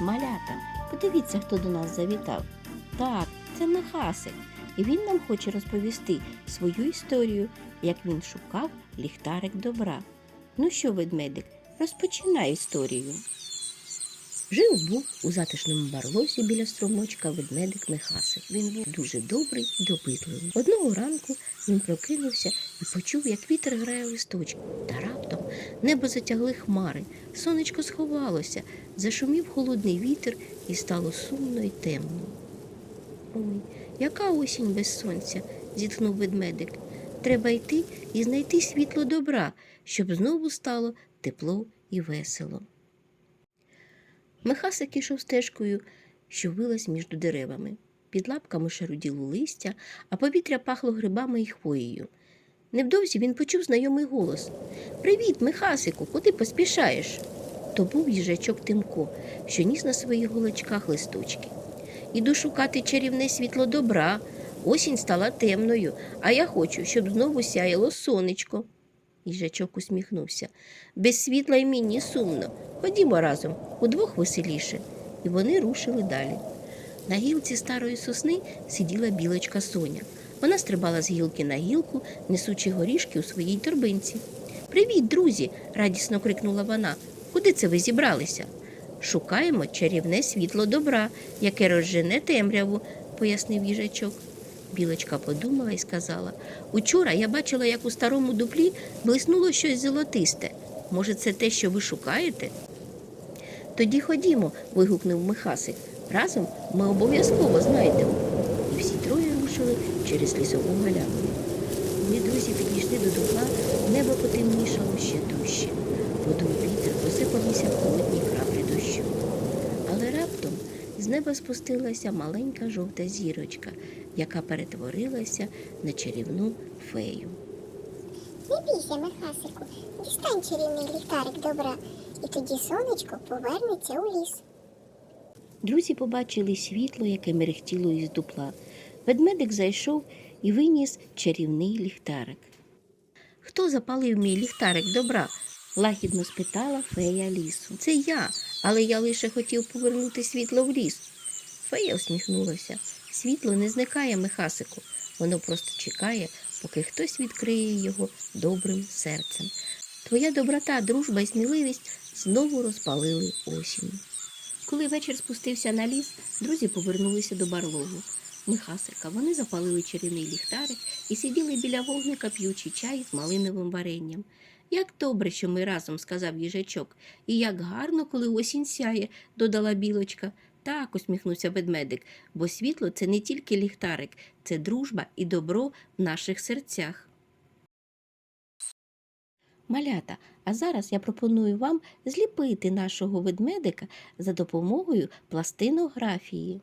малята! Подивіться, хто до нас завітав. Так, це Нахасик. і він нам хоче розповісти свою історію, як він шукав ліхтарик добра. Ну що, ведмедик, розпочинай історію. Жив був у затишному барлозі біля струмочка ведмедик Михасик. Він був дуже добрий і допитливий. Одного ранку він прокинувся і почув, як вітер грає листочки. Та раптом небо затягли хмари, сонечко сховалося, зашумів холодний вітер і стало сумно й темно. Ой, яка осінь без сонця, зітхнув ведмедик. Треба йти і знайти світло добра, щоб знову стало тепло і весело. Михасик ішов стежкою, що вилась між деревами. Під лапками шаруділо листя, а повітря пахло грибами і хвоєю. Невдовзі він почув знайомий голос Привіт, Михасику, куди поспішаєш? То був їжачок Тимко, що ніс на своїх голочках листочки. Іду шукати чарівне світло добра. Осінь стала темною, а я хочу, щоб знову сяяло сонечко. Їжачок усміхнувся. Без світла й мені сумно. Ходімо разом, удвох веселіше. І вони рушили далі. На гілці старої сосни сиділа білочка Соня. Вона стрибала з гілки на гілку, несучи горішки у своїй торбинці. Привіт, друзі! радісно крикнула вона. Куди це ви зібралися? Шукаємо чарівне світло добра, яке розжене темряву, пояснив їжачок. Білочка подумала і сказала Учора я бачила, як у старому дуплі блиснуло щось золотисте. Може, це те, що ви шукаєте? Тоді ходімо, вигукнув Михасик. Разом ми обов'язково знайдемо. І всі троє рушили через лісову галявину. Коли друзі підійшли до дупла, небо потемнішало ще дужче. Подув вітер, посипалися холодні краплі дощу. Але раптом з неба спустилася маленька жовта зірочка, яка перетворилася на чарівну фею. Не бійся, Михасику, дістань чарівний ліхтарик добра, і тоді сонечко повернеться у ліс. Друзі побачили світло, яке мерехтіло із дупла. Ведмедик зайшов і виніс чарівний ліхтарик. Хто запалив мій ліхтарик добра? лагідно спитала фея лісу. Це я, але я лише хотів повернути світло в ліс. Фея усміхнулася. Світло не зникає, Михасику. Воно просто чекає, поки хтось відкриє його добрим серцем. Твоя доброта, дружба і сміливість знову розпалили осінь. Коли вечір спустився на ліс, друзі повернулися до барлогу. Михасика вони запалили чарівний ліхтарик і сиділи біля вогника, п'ючи чай з малиновим варенням. Як добре, що ми разом, сказав їжачок, і як гарно, коли осінь сяє, додала білочка. Так, усміхнувся ведмедик, бо світло це не тільки ліхтарик, це дружба і добро в наших серцях. Малята, а зараз я пропоную вам зліпити нашого ведмедика за допомогою пластинографії.